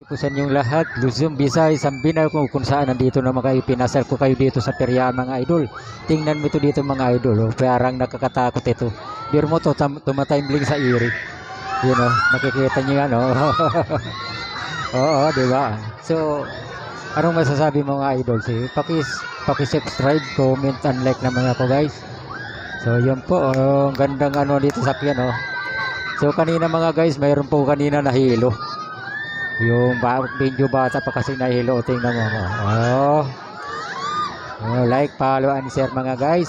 po sa inyong lahat, Luzon, Visayas, Sambina, kung, kung saan nandito naman kayo, pinasal ko kayo dito sa peryahan mga idol. Tingnan mo ito dito mga idol, oh, parang nakakatakot ito. Biro mo to, tam, tumatimbling sa iri. Yun oh, nakikita niyo yan oh. Oo, di ba? So, anong masasabi mga idol? Si, pakis, pakisubscribe, comment, and like naman ako guys. So, yun po, oh, ang gandang ano dito sa piano. So, kanina mga guys, mayroon po kanina na hilo. Yung ba medyo bata pa kasi nahilo. Tingnan mo. Oh. oh. Like, follow, and share mga guys.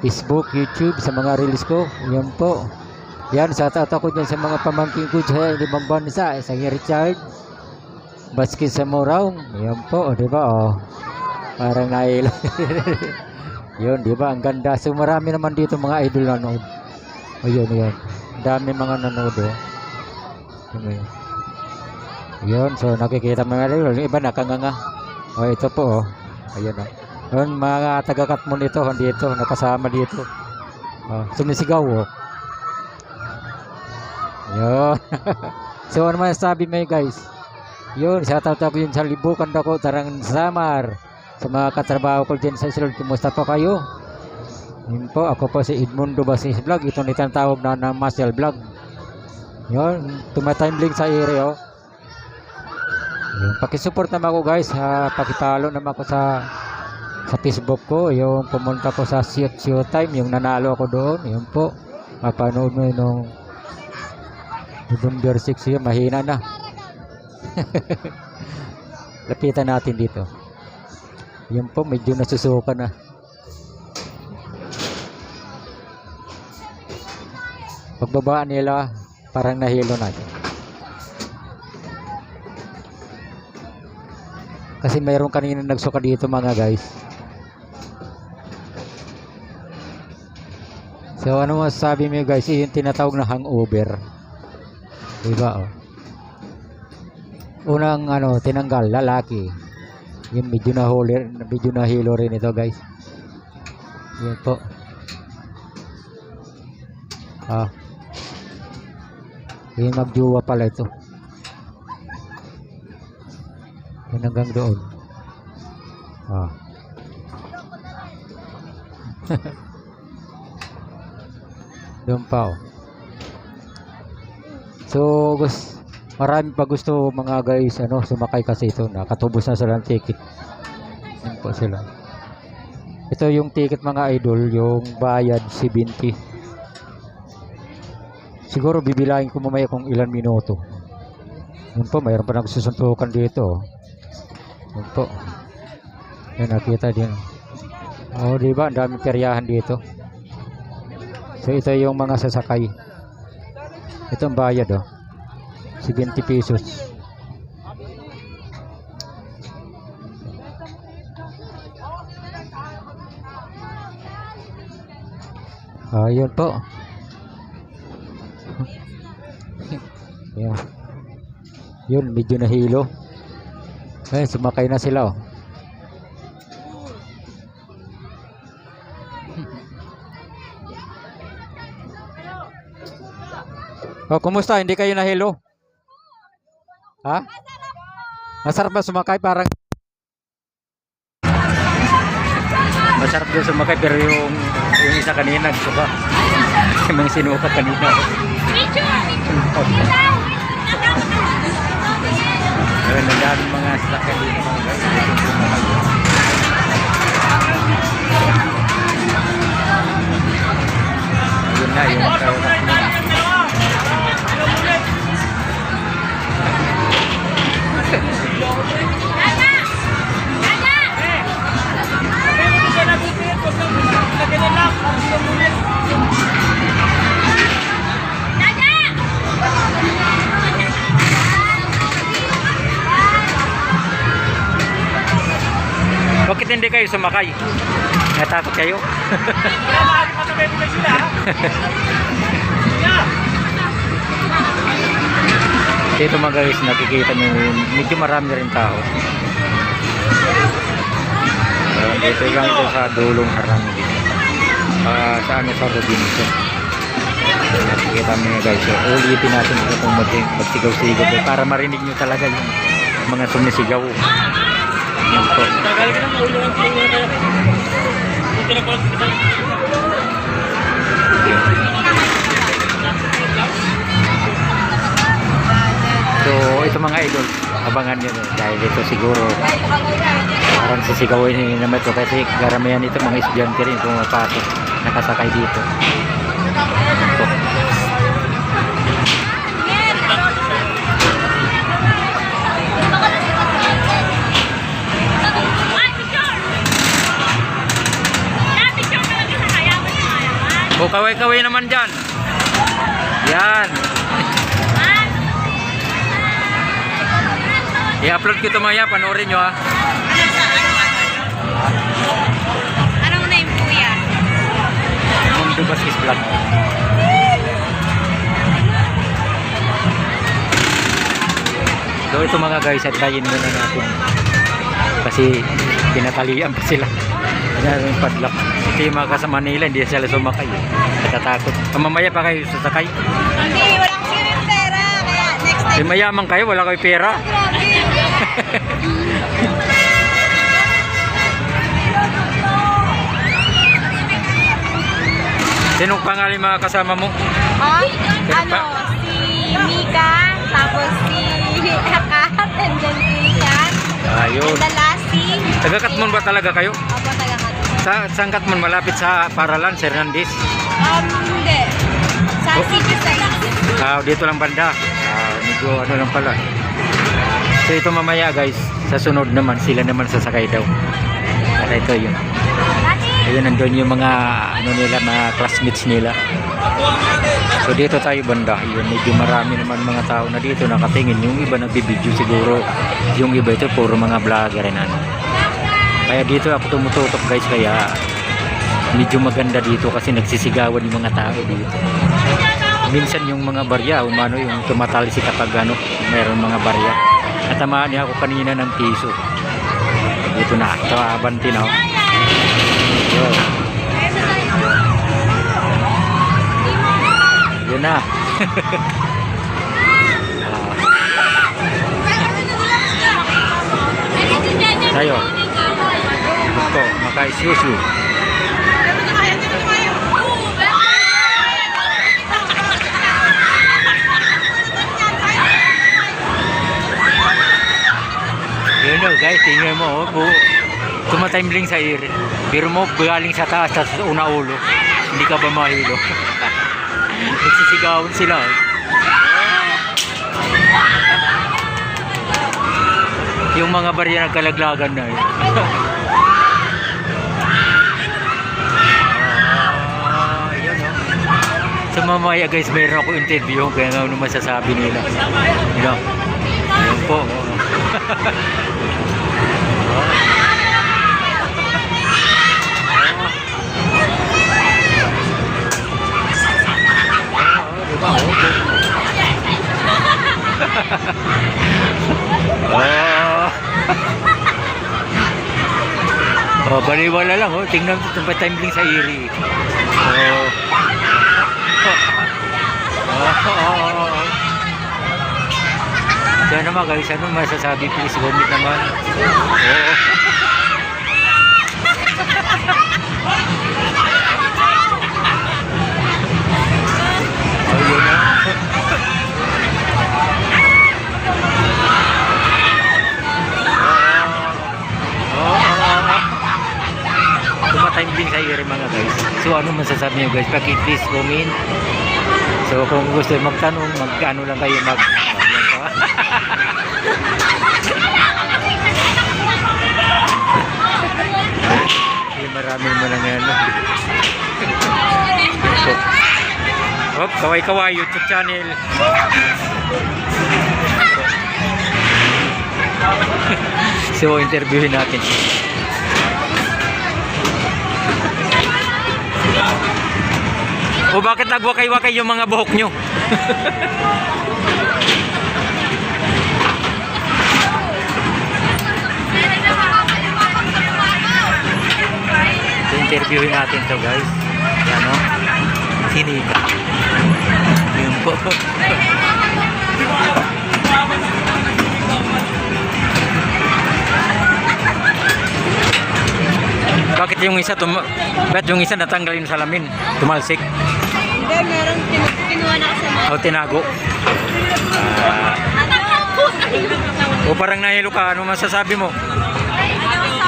Facebook, YouTube, sa mga reels ko. Yan po. Yan, sa tata ko dyan sa mga pamangking ko sa limang bansa. Sa Richard. Baskin sa Morong. Yan po, di ba? Oh. Parang nahilo. yun, di ba? Ang ganda. So, marami naman dito mga idol nanood. O, yun, yun. Dami mga nanood, oh. Yun, yun. Yun, so nakikita mga idol, yung iba nakanganga. O ito po, oh. Ayun, oh. Yun, mga taga-cut mo nito, dito, nakasama dito. Oh, sumisigaw, oh. Yun. so, ano man sabi mo guys? Yun, sa tatap yun sa libukan ako, tarang samar. Sa mga katrabaho ko dyan sa Islord, kumusta pa kayo? Yun po, ako po si Edmundo Basis Vlog. Ito nitang tawag na na Marcel Vlog. Yun, tumatimbling sa area, oh. Yung pakisupport naman ako guys, ha, pakipalo naman ako sa sa Facebook ko, yung pumunta ko sa Shoot Showtime, yung nanalo ako doon, yun po. Mapanood mo nung November 6 yun, mahina na. Lapitan natin dito. Yun po, medyo nasusuka na. Pagbaba nila, parang nahilo natin. Kasi mayroon kanina nagsuka dito mga guys. So ano masasabi mo guys? Yung tinatawag na hangover. Diba oh? Unang ano, tinanggal, lalaki. Yung medyo na huli, medyo na hilo rin ito guys. Yan po. Ah. Yung magjuwa pala ito. Yan hanggang doon. Ah. doon pa oh. So, gusto, marami pa gusto mga guys ano, sumakay kasi ito. Nakatubos na sila ng ticket. Yan po sila. Ito yung ticket mga idol, yung bayad 70. Siguro bibilahin ko mamaya kung ilan minuto. Yun po, mayroon pa nagsusuntukan dito. Yun po. Yan nakita din. Oh, di ba? Ang daming peryahan dito. So ito yung mga sasakay. Ito ang bayad oh. 70 pesos. Ayun po. Yan. Yun, medyo nahilo. Eh, sumakay na sila oh. Oh, kumusta? Hindi kayo nahilo? Ha? Masarap ba sumakay? Parang Masarap din sumakay pero yung yung isa kanina suka. Yung sinuka kanina. Ayun, ang daming mga sasakyan dito mga guys. Ayun na, yung kayo Bakit hindi kayo sumakay? Natakot kayo? Dito mga guys, nakikita nyo medyo marami rin tao. Uh, dito lang ito sa dulong harang. Uh, sa ano sa Robinson. Nakikita nga guys. So, ulitin natin ito mag- magsigaw-sigaw para marinig nyo talaga yung mga sumisigaw. So, ito mga idol, abangan nyo no, dahil ito siguro parang sisigawin ni naman ito kasi karamihan ito mga estudyante rin pumapasok nakasakay dito. Ito. Kaway-kaway naman dyan. Yan. I-upload ko ito maya, panoorin nyo ha. Anong name kuya? Mundo Baskis Vlog. So ito mga guys, at tayin muna natin. Kasi pinatalian pa sila. Kanya yung padlock. Ito yung mga kasama nila, hindi sila sumakay. eh. Natatakot. Ah, Mamaya pa kayo sasakay. Hindi, wala kasi kami pera. Kaya next Eh time. mayaman kayo, wala kayo pera. Sinong pangalan mga kasama mo? Ha? Sino Ano? pa? Si Mika, tapos si Hakat, and then si Yan. Ayun. And the last si... Taga-Katmon ba talaga kayo? Opo, taga Katmon. Sa, saan Katmon? Malapit sa Paralan, Sir Hernandez? Um, hindi. Sa Oh. city side. Ah, dito lang banda. Ah, medyo ano lang pala. So ito mamaya guys, sa sunod naman sila naman sasakay daw. At ito yun. Ayun nandun yung mga ano nila, mga classmates nila. So dito tayo banda. Yun, medyo marami naman mga tao na dito nakatingin. Yung iba nagbibideo siguro. Yung iba ito puro mga vlogger and ano. Kaya dito ako tumututok guys kaya medyo maganda dito kasi nagsisigawan yung mga tao dito minsan yung mga barya, umano yung tumatalsi kapag ano, meron mga barya. Natamaan niya ako kanina ng piso. Dito na, ito abanti oh. Yun. Na. Ah, tayo. Ito, makaisusu. Yun o guys, tingnan mo, oh, bu tumatimling sa air. Pero mo, galing sa taas, sa una ulo. Hindi ka ba mahilo? Nagsisigawan sila. oh. Yung mga barya nagkalaglagan na eh. Ah, yun, oh. Sa mamaya guys, mayroon ako interview kaya nga ano masasabi nila. Yun. Yun po. oh. Oh. oh, baliwala lang oh. Tingnan mo itong timing sa iri. Oh. Oh, oh. Kaya naman guys, ano masasabi please comment naman. Oo. Oh, So ano masasabi niyo guys? Paki please comment. So kung gusto magtanong, magkano lang kayo mag. Eh, marami mo lang yan. So, Hop, kaway-kaway YouTube channel. so, interviewin natin. O bakit nagwakay-wakay yung mga buhok nyo? Interviewin natin to guys. Yan o. Sinika. Bakit yung isa tum Bakit yung isa natanggalin sa salamin? Tumalsik Hindi, meron kin- kinuha na kasi mga... o tinago? Ano? O parang nahilo ka, ano masasabi mo?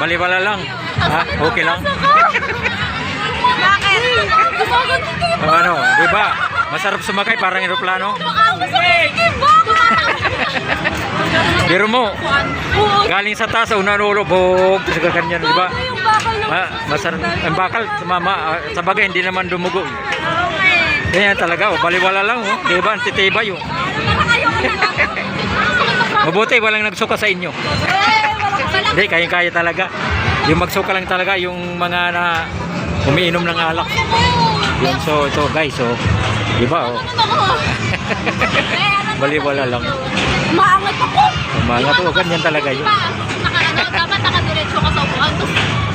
Balibala lang. Ha? Okay lang? Bakit? O ano, di ba? Masarap sumakay parang eroplano. Biro mo, galing sa taas, una lulubog, sa ganyan, di ba? Ma, masarap, ang bakal, sumama, ah, sa bagay, hindi naman dumugo. Ganyan talaga, oh, baliwala lang, oh. di ba? Ang titibay, oh. Mabuti, walang nagsuka sa inyo. Hindi, kayang-kaya talaga. Yung magsuka lang talaga, yung mga na umiinom ng alak. Yun, so, ito guys, so, di ba, oh. Baliwala lang. Maangat ako. Mga to, ganyan talaga yun. Ano, dapat nakadiretso ka sa upuan. Tapos,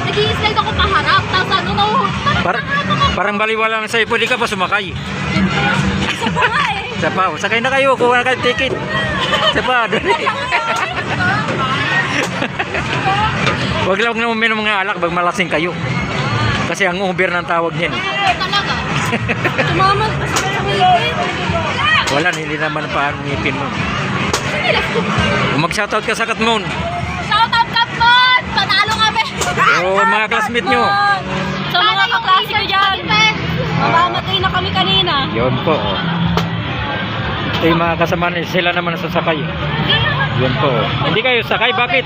nag-i-slide ako paharap. Tapos ano, no, Par parang baliwala lang sa'yo, pwede ka pa sumakay. isa pa nga eh. Isa pa, sakay na kayo, kuha na kayo ticket. Isa pa. Huwag lang na uminom mga alak, bag malasing kayo. Kasi ang Uber ng tawag niyan. Talaga. Tumamag pa sa ngipin. Wala, hindi naman pa ang ngipin mo. Mag-shoutout ka sa Katmon, Shout out Katmon! Panalo kami! Oo, mga classmate nyo. Sa mga kaklase ko dyan. Mamamatay na kami kanina. yun po. oh. Ito yung mga kasama nila, sila naman sasakay. Yun po. oh. Hindi kayo sakay, bakit?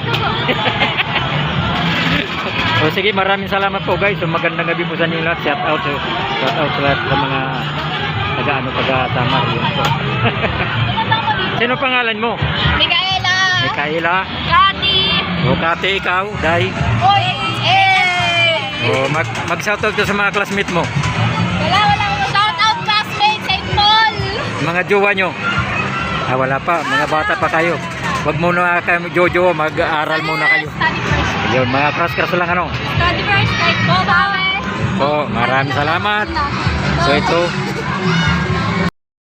o sige, maraming salamat po guys. So, magandang gabi po sa inyo lahat. Shout out, eh. shout out sa lahat sa mga taga-ano, taga-tamar. Yun po. Sino pangalan mo? Micaela! Mikaela? Kati! O Kate, ikaw? Dai? Oy! Eh! O mag, mag-shoutout ka sa mga classmate mo. Wala, wala. Shout out classmate St. Paul! Mga jowa nyo. Ah, wala pa. Mga bata pa kayo. Wag muna kayo jojo, mag-aaral muna kayo. Study first. Yun, mga crush-crush lang ano. Study first kahit po, bawe. Po, maraming salamat. So ito,